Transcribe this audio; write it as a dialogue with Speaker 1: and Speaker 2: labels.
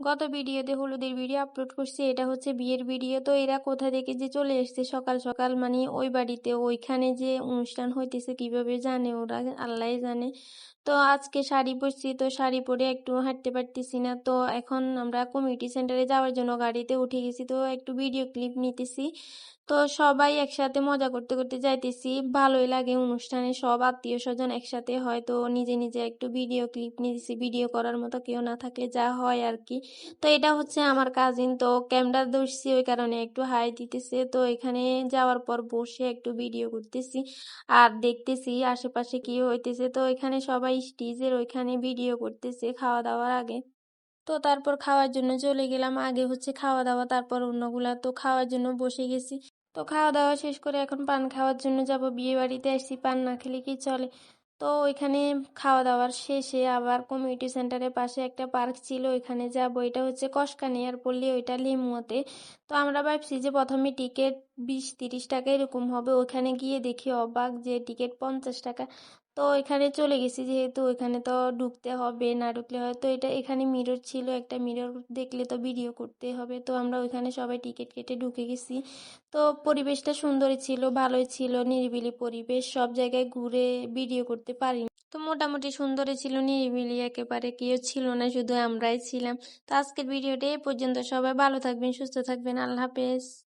Speaker 1: গত ভিডিওতে হলুদের ভিডিও আপলোড করছি, এটা হচ্ছে বিয়ের ভিডিও। তো এরা কোথা থেকে যে চলে এসছে সকাল সকাল মানে ওই বাড়িতে, ওইখানে যে অনুষ্ঠান হইতেছে কীভাবে জানে ওরা? আল্লাহ জানে। তো আজকে শাড়ি পরছি, তো শাড়ি পরে একটু হাঁটতে পারতেছি না। তো এখন আমরা কমিউনিটি সেন্টারে যাওয়ার জন্য গাড়িতে উঠে গেছি, তো একটু ভিডিও ক্লিপ নিতেছি। তো সবাই একসাথে মজা করতে করতে যাইতেছি। ভালোই লাগে অনুষ্ঠানে, সব আত্মীয় স্বজন একসাথে হয়, তো নিজে নিজে একটু ভিডিও ক্লিপ নিতেছি। ভিডিও করার মতো কেউ না থাকলে যা হয় আর কি। তো এটা হচ্ছে আমার কাজিন তো ক্যামেরা ধরছি ওই কারণে একটু হাই দিতেছে। তো এখানে যাওয়ার পর বসে একটু ভিডিও করতেছি আর দেখতেছি আশেপাশে কি হইতেছে। তো এখানে সবাই স্টেজের ওইখানে ভিডিও করতেছে খাওয়া দাওয়ার আগে। তো তারপর খাওয়ার জন্য চলে গেলাম। আগে হচ্ছে খাওয়া দাওয়া, তারপর অন্যগুলা। তো খাওয়ার জন্য বসে গেছি। তো খাওয়া দাওয়া শেষ করে এখন পান খাওয়ার জন্য যাব। বিয়ে বাড়িতে আসছি। পান না খেলে কি চলে? তো ওইখানে খাওয়া দাওয়ার শেষে আবার কমিউনিটি সেন্টারের পাশে একটা পার্ক ছিল, ওইখানে যাব। এটা হচ্ছে কসকানি আর পল্লী ওইটা লিমুতে তো আমরা ভাবছি যে প্রথমে টিকিট বিশ তিরিশ টাকা এরকম হবে। ওখানে গিয়ে দেখি অবাক যে টিকিট পঞ্চাশ টাকা। তো এখানে চলে গেছি যেহেতু ওইখানে তো ঢুকতে হবে, না ঢুকলে হয়তো এটা এখানে মিরর ছিল, একটা মিরর দেখলে তো ভিডিও করতে হবে। তো আমরা ওইখানে সবাই টিকিট কেটে ঢুকে গেছি। তো পরিবেশটা সুন্দরই ছিল, ভালোই ছিল, নিরিবিলি পরিবেশ, সব জায়গায় ঘুরে ভিডিও করতে পারি তো মোটামুটি সুন্দরই ছিল, নিরিবিলি একেবারে কেউ ছিল না, শুধু আমরাই ছিলাম। তো আজকের ভিডিওটা এই পর্যন্ত। সবাই ভালো থাকবেন, সুস্থ থাকবেন। আল্লাহ হাফেজ।